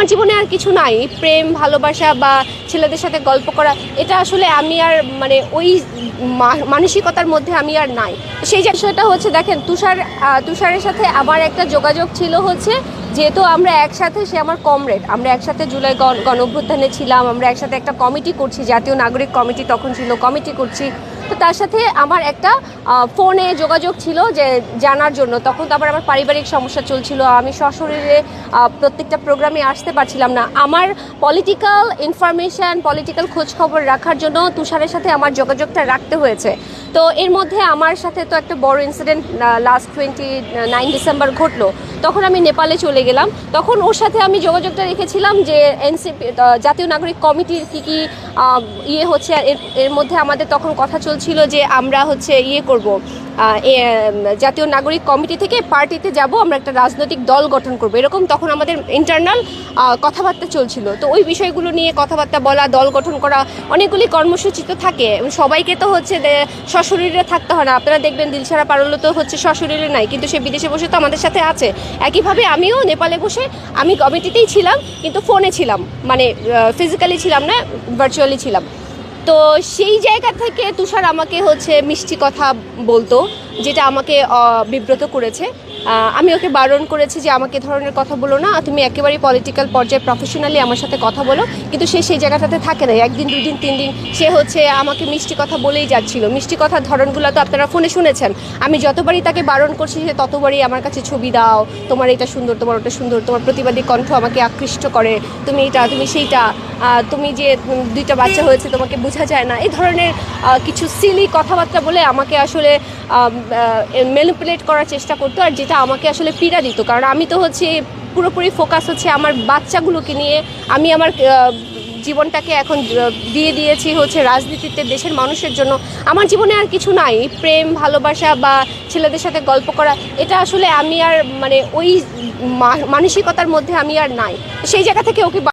আমার জীবনে আর কিছু নাই। প্রেম, ভালোবাসা বা ছেলেদের সাথে গল্প করা, এটা আসলে আমি আর মানে ওই মানসিকতার মধ্যে আমি আর নাই। সেই যে বিষয়টা হচ্ছে, দেখেন, তুষার তুষারের সাথে আমার একটা যোগাযোগ ছিল হচ্ছে, যেহেতু আমরা একসাথে, সে আমার কমরেড। আমরা একসাথে জুলাই গণ অভ্যুত্থানে ছিলাম, আমরা একসাথে একটা কমিটি করছি, জাতীয় নাগরিক কমিটি, তখন ছিল কমিটি করছি। তো তার সাথে আমার একটা ফোনে যোগাযোগ ছিল যে জানার জন্য। তখন তো আবার আমার পারিবারিক সমস্যা চলছিল। আমি সশরীরে প্রত্যেকটা প্রোগ্রামে আসতে পারছিলাম না। আমার পলিটিক্যাল ইনফরমেশন পলিটিক্যাল খোঁজ খবর রাখার জন্য তুষারের সাথে আমার যোগাযোগটা রাখতে হয়েছে। তো এর মধ্যে আমার সাথে তো একটা বড় incident last twenty nine December ঘটলো। তখন আমি নেপালে চলে গেলাম। তখন ওর সাথে আমি যোগাযোগটা রেখেছিলাম যে এনসিপি জাতীয় নাগরিক কমিটির কী কী ইয়ে হচ্ছে, এর এর মধ্যে আমাদের তখন কথা চলছিল যে আমরা হচ্ছে ইয়ে করব জাতীয় নাগরিক কমিটি থেকে পার্টিতে যাব, আমরা একটা রাজনৈতিক দল গঠন করব। এরকম তখন আমাদের ইন্টারনাল কথাবার্তা চলছিল। তো ওই বিষয়গুলো নিয়ে কথাবার্তা বলা, দল গঠন করা, অনেকগুলি কর্মসূচি তো থাকে। সবাইকে তো হচ্ছে সশরীরে থাকতে হয় না। আপনারা দেখবেন দিলছাড়া পারল তো হচ্ছে সশরীরে নাই, কিন্তু সে বিদেশে বসে তো আমাদের সাথে আছে। একইভাবে আমিও নেপালে বসে, আমি কমিটিতেই ছিলাম, কিন্তু ফোনে ছিলাম। মানে ফিজিক্যালি ছিলাম না ভার্চুয়ালি ছিলাম। তো সেই জায়গা থেকে তুষার আমাকে হচ্ছে মিষ্টি কথা বলতো। যেটা আমাকে বিব্রত করেছে। আমি ওকে বারণ করেছি যে আমাকে ধরনের কথা বলো না, তুমি একেবারেই পলিটিক্যাল পর্যায়ে প্রফেশনালি আমার সাথে কথা বলো। কিন্তু সে সেই জায়গাটাতে থাকে না। একদিন দুই দিন তিন দিন সে হচ্ছে আমাকে মিষ্টি কথা বলেই যাচ্ছিল। মিষ্টি কথার ধরনগুলো তো আপনারা ফোনে শুনেছেন। আমি যতবারই তাকে বারণ করছি, সে ততবারই আমার কাছে ছবি দাও, তোমার এটা সুন্দর, তোমার ওটা সুন্দর, তোমার প্রতিবাদী কণ্ঠ আমাকে আকৃষ্ট করে। তুমি এটা, তুমি সেইটা তুমি যে দুইটা বাচ্চা হয়েছে তোমাকে বোঝা যায় না। এই ধরনের কিছু সিলি কথাবার্তা বলে আমাকে আসলে ম্যানিপুলেট করার চেষ্টা করতো আর যেটা আমাকে আসলে পীড়া দিত। কারণ আমি তো হচ্ছে পুরোপুরি ফোকাস হচ্ছে আমার বাচ্চাগুলোকে নিয়ে। আমি আমার জীবনটাকে এখন দিয়ে দিয়েছি হচ্ছে রাজনীতিতে দেশের মানুষের জন্য। আমার জীবনে আর কিছু নাই। প্রেম, ভালোবাসা বা ছেলেদের সাথে গল্প করা, এটা আসলে আমি আর মানে ওই মানসিকতার মধ্যে আমি আর নাই। সেই জায়গা থেকে ওকে